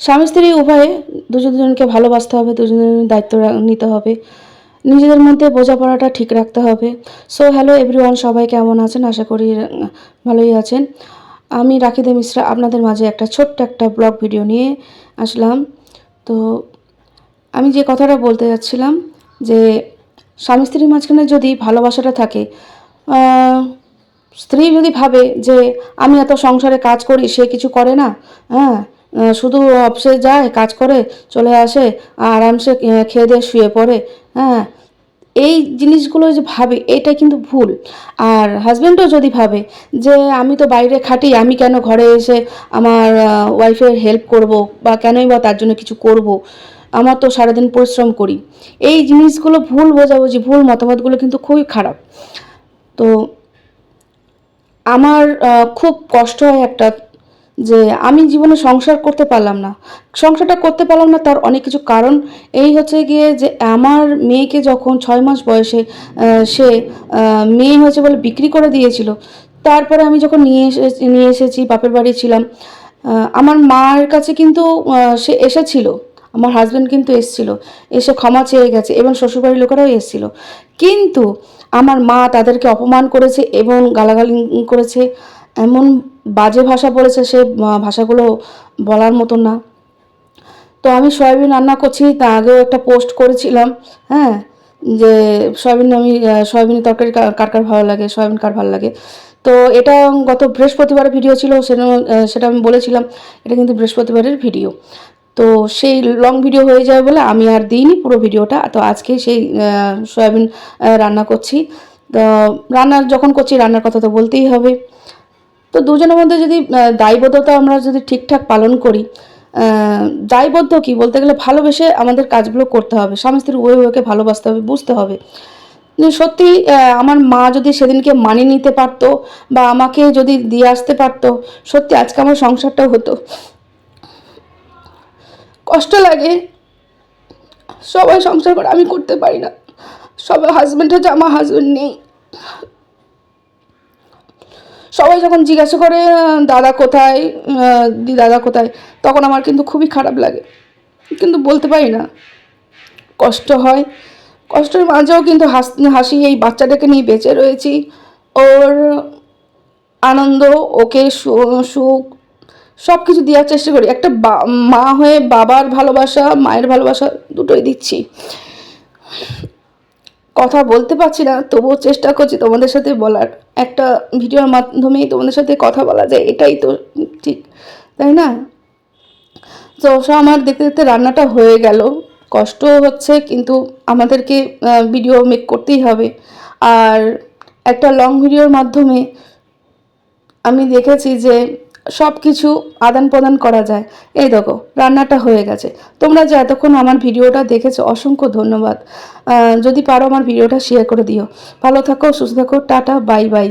স্বামী স্ত্রী উভয়ে দুজন দুজনকে ভালোবাসতে হবে, দুজন দায়িত্ব নিতে হবে। নিজেদের মধ্যে বোঝাপড়াটা ঠিক রাখতে হবে। সো হ্যালো এভরিওয়ান সবাই কেমন আছেন? আশা করি ভালোই আছেন। আমি রাখিদে মিশ্রা, আপনাদের মাঝে একটা ছোট্ট একটা ব্লগ ভিডিও নিয়ে আসলাম। তো, আমি যে কথাটা বলতে যাচ্ছিলাম, যে স্বামী স্ত্রীর মাঝখানে যদি ভালোবাসাটা থাকে স্ত্রী যদি ভাবে যে আমি এত সংসারে কাজ করি, সে কিছু করে না হ্যাঁ শুধু অফিসে যায়, কাজ করে, চলে আসে আরামসে খেয়ে দিয়ে শুয়ে পড়ে হ্যাঁ। এই জিনিসগুলো যে ভাবে, এটা কিন্তু ভুল। আর হাজব্যান্ডও যদি ভাবে যে, আমি তো বাইরে খাটি, আমি কেন ঘরে এসে আমার ওয়াইফের হেল্প করব, বা কেনই বা তার জন্য কিছু করব, আমার তো সারাদিন পরিশ্রম করি। এই জিনিসগুলো ভুল বোঝাবুঝি, ভুল মতামতগুলো কিন্তু খুবই খারাপ। তো আমার খুব কষ্ট হয় একটা যে আমি জীবনে সংসার করতে পারলাম না। সংসারটা করতে পারলাম না তার অনেক কিছু কারণ। এই হচ্ছে গিয়ে যে আমার মেয়েকে যখন ছয় মাস বয়সে সে মেয়ে হয়েছে বলে বিক্রি করে দিয়েছিল, তারপরে আমি যখন নিয়ে এসে নিয়ে এসেছি, বাপের বাড়ি ছিলাম আমার মায়ের কাছে কিন্তু সে এসেছিল, আমার হাজব্যান্ড কিন্তু এসেছিল, এসে ক্ষমা চেয়ে গেছে এবং শ্বশুরবাড়ির লোকেরাও এসেছিল। কিন্তু আমার মা তাদেরকে অপমান করেছে এবং গালাগালি করেছে এমন বাজে ভাষা বলেছে সে ভাষাগুলো বলার মতো না। তো আমি সয়াবিন রান্না করছি তা আগেও একটা পোস্ট করেছিলাম হ্যাঁ যে সয়াবিন আমি আহ, সয়াবিনের তরকারি কার কার ভালো লাগে সয়াবিন কার ভালো লাগে। তো এটা গত বৃহস্পতিবারের ভিডিও ছিল সেটা সেটা আমি বলেছিলাম এটা কিন্তু বৃহস্পতিবারের ভিডিও তো সেই লং ভিডিও হয়ে যাবে বলে আমি আর দিইনি পুরো ভিডিওটা তো আজকে সেই সয়াবিন রান্না করছি। তো রান্নার যখন করছি রান্নার কথা তো বলতেই হবে। তো দুজনের মধ্যে যদি দায়বদ্ধতা আমরা যদি ঠিকঠাক পালন করি দায়বদ্ধ কি? বলতে গেলে ভালোবেসে আমাদের কাজগুলো করতে হবে। স্বামী স্ত্রীর উভয় উভয়কে ভালোবাসতে হবে, বুঝতে হবে। সত্যি আমার মা যদি সেদিনকে মানিয়ে নিতে পারতো বা আমাকে যদি দিয়ে আসতে পারতো, সত্যি আজকে আমার সংসারটাও হতো। কষ্ট লাগে। সবাই সংসার করে আমি করতে পারি না। সবাই হাজব্যান্ড হচ্ছে আমার হাজব্যান্ড নেই। সবাই যখন জিজ্ঞাসা করে দাদা কোথায়? দাদা কোথায়? তখন আমার কিন্তু খুবই খারাপ লাগে। কিন্তু বলতে পারি না। কষ্ট হয়। কষ্টের মাঝেও কিন্তু হাস এই বাচ্চাটাকে নিয়ে বেঁচে রয়েছি। ওর আনন্দ, ওকে সুখ সব কিছু দেওয়ার চেষ্টা করি। একটা মা হয়ে বাবার ভালোবাসা, মায়ের ভালোবাসা দুটোই দিচ্ছি। কথা বলতে পারছি না, তবুও চেষ্টা করছি তোমাদের সাথে বলার। একটা ভিডিওর মাধ্যমেই তোমাদের সাথে কথা বলা যায়, এটাই তো ঠিক, তাই না? তো সব আমার দেখতে দেখতে রান্নাটা হয়ে গেল, কষ্টও হচ্ছে, কিন্তু আমাদেরকে ভিডিও মেক করতেই হবে। আর একটা লং ভিডিওর মাধ্যমে আমি দেখেছি যে সব কিছু আদান প্রদান করা যায়। এই দেখো, রান্নাটা হয়ে গেছে। তোমরা যে এতক্ষণ আমার ভিডিওটা দেখেছ, অসংখ্য ধন্যবাদ। যদি পারো আমার ভিডিওটা শেয়ার করে দিও। ভালো থাকো, সুস্থ থাকো, টাটা বাই বাই